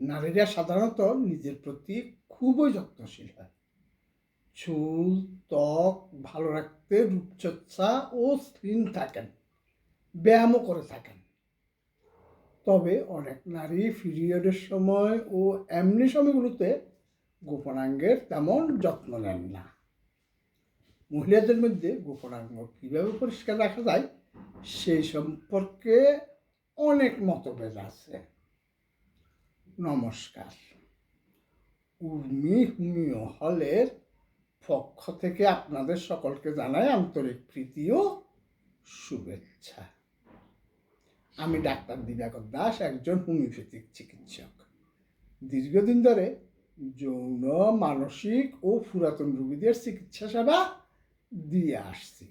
নারীরা সাধারণত নিজের প্রতি খুবই যত্নশীল হয়। চুল, ত্বক ভালো রাখতে রূপচর্চা ও স্লিম থাকেন, ব্যায়ামও করে থাকেন। তবে অনেক নারী পিরিয়ডের সময় ও এমনি সময়গুলোতে গোপনাঙ্গের তেমন যত্ন নেন না। মহিলাদের মধ্যে গোপনাঙ্গ কীভাবে পরিষ্কার রাখা যায় সেই সম্পর্কে অনেক মতভেদ আছে। নমস্কার। উর্মি হুমিও হলের পক্ষ থেকে আপনাদের সকলকে জানাই আন্তরিক প্রীতি ও শুভেচ্ছা। আমি ডাক্তার দিবাকর দাস, একজন হোমিওপ্যাথিক চিকিৎসক। দীর্ঘদিন ধরে যৌন, মানসিক ও পুরাতন রোগীদের চিকিৎসা সেবা দিয়ে আসছি।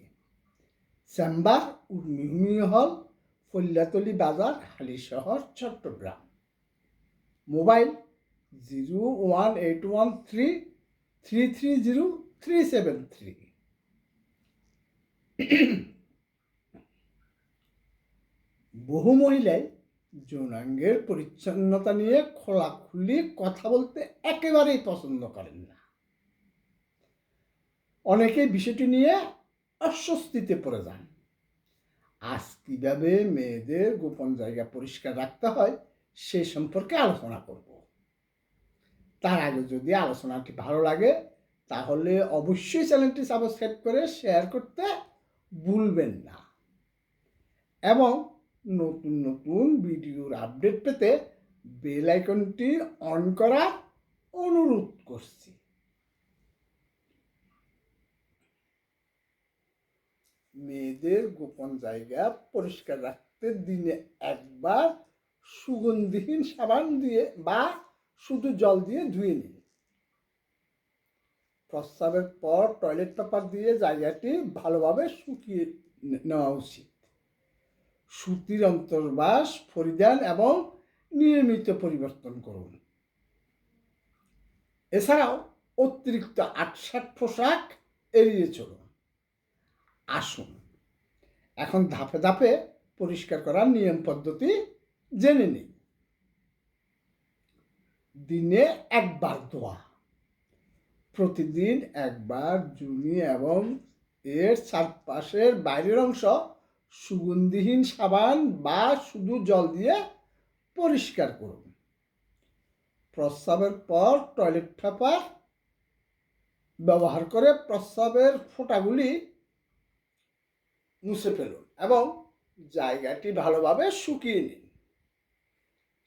চেম্বার উর্মি হোমিও হল ফল্যাতলি বাজার, Halishahar, Chattogram. Mobile zero one eight one three three three zero three seven three. বহু মহিলাই যৌনাঙ্গের পরিচ্ছন্নতা নিয়ে খোলাখুলি কথা বলতে একেবারেই পছন্দ করেন না। অনেকে বিষয়টি নিয়ে অস্বস্তিতে পড়ে যান। আজ কীভাবে মেয়েদের গোপন জায়গা পরিষ্কার রাখতে হয় সেই সম্পর্কে আলোচনা করব। তার আগে যদি আলোচনাটি ভালো লাগে, তাহলে অবশ্যই চ্যানেলটি সাবস্ক্রাইব করে শেয়ার করতে ভুলবেন না। এবং নতুন নতুন ভিডিওর আপডেট পেতে বেল আইকনটি অন করার অনুরোধ করছি। মেয়েদের গোপন জায়গা পরিষ্কার রাখতে দিনে একবার সুগন্ধিহীন সাবান দিয়ে বা শুধু জল দিয়ে ধুয়ে নিন। প্রস্রাবের পর টয়লেট পেপার দিয়ে জায়গাটি ভালোভাবে শুকিয়ে নেওয়া উচিত। সুতির অন্তর্বাস, পরিধান এবং নিয়মিত পরিবর্তন করুন। এছাড়াও অতিরিক্ত আটসাট পোশাক এড়িয়ে চলুন। আসুন। এখন ধাপে ধাপে পরিষ্কার করার নিয়ম পদ্ধতি জেনে নিন দিনে একবার ধোয়া প্রতিদিন একবার জুনি এবং এর চারপাশের বাইরের অংশ সুগন্ধিহীন সাবান বা শুধু জল দিয়ে পরিষ্কার করুন। প্রস্রাবের পর টয়লেট পেপার ব্যবহার করে প্রস্রাবের ফোঁটাগুলি মুছে ফেলুন এবং জায়গাটি ভালোভাবে শুকিয়ে নিন।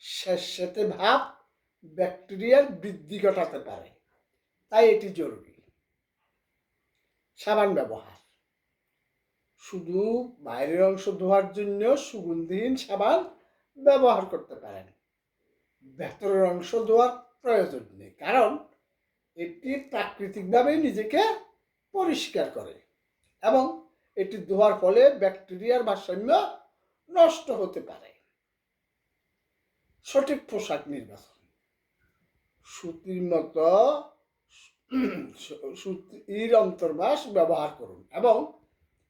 শেষেতে ভাব ব্যাকটেরিয়ার বৃদ্ধি ঘটাতে পারে। তাই এটি জরুরি। সাবান ব্যবহার। শুধু বাইরের অংশ ধোয়ার জন্য সুগন্ধিহীন সাবান ব্যবহার করতে পারেন। ভেতরের অংশ ধোয়ার প্রয়োজন নেই, কারণ এটি প্রাকৃতিকভাবেই নিজেকে পরিষ্কার করে এবং এটি ধোয়ার ফলে ব্যাকটেরিয়ার ভারসাম্য নষ্ট হতে পারে। সঠিক পোশাক নির্বাচন। সুতির মতো সুতির অন্তর্বাস ব্যবহার করুন এবং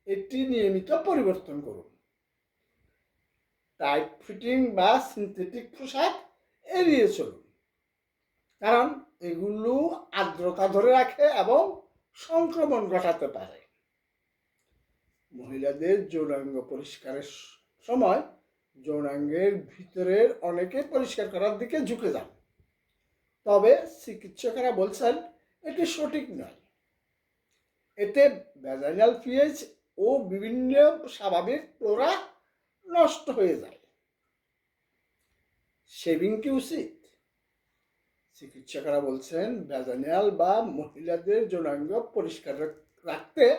এটি নিয়মিত পরিবর্তন করুন। টাইট ফিটিং বা সিনথেটিক পোশাক এড়িয়ে চলুন। কারণ এগুলো আর্দ্রতা ধরে রাখে এবং সংক্রমণ ঘটাতে পারে। মহিলাদের যৌনাঙ্গ পরিষ্কারের সময় যৌনাঙ্গের ভিতরের অনেকে পরিষ্কার করার দিকে ঝুঁকে যান। তবে চিকিৎসকেরা বলছেন, এটি সঠিক নয়। এতে ভ্যাজাইনাল পিএইচ ও বিভিন্ন স্বাভাবিক ফ্লোরা নষ্ট হয়ে যায়। শেভিং কি উচিত? চিকিৎসকেরা বলছেন ভ্যাজাইনাল বা মহিলাদের যৌনাঙ্গ পরিষ্কার রাখ- রাখতে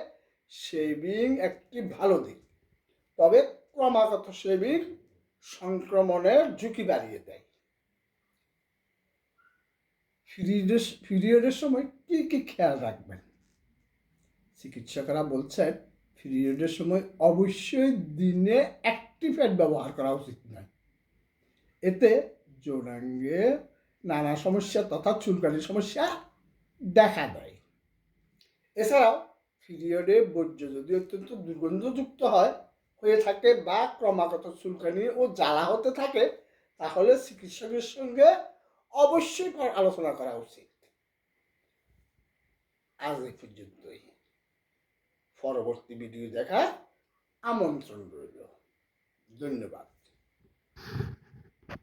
শেভিং একটি ভালো দিক। তবে ক্রমাগত শেভিং সংক্রমণের ঝুঁকি বাড়িয়ে দেয়। পিরিয়ডের পিরিয়ডের সময় কী কী খেয়াল রাখবেন? চিকিৎসকরা বলছেন, পিরিয়ডের সময় অবশ্যই দিনে একটি প্যাড ব্যবহার করা উচিত নয়। এতে যৌনাঙ্গে নানা সমস্যা তথা চুলকানির সমস্যা দেখা দেয়। এছাড়াও পিরিয়ডে বর্জ্য যদি অত্যন্ত দুর্গন্ধযুক্ত হয় হয়ে থাকে বা ক্রমাগত চুলকানি ও জ্বালা হতে থাকে, তাহলে চিকিৎসকের সঙ্গে অবশ্যই আলোচনা করা উচিত। আজ এই পর্যন্তই। পরবর্তী ভিডিও দেখা আমন্ত্রণ রইল। ধন্যবাদ।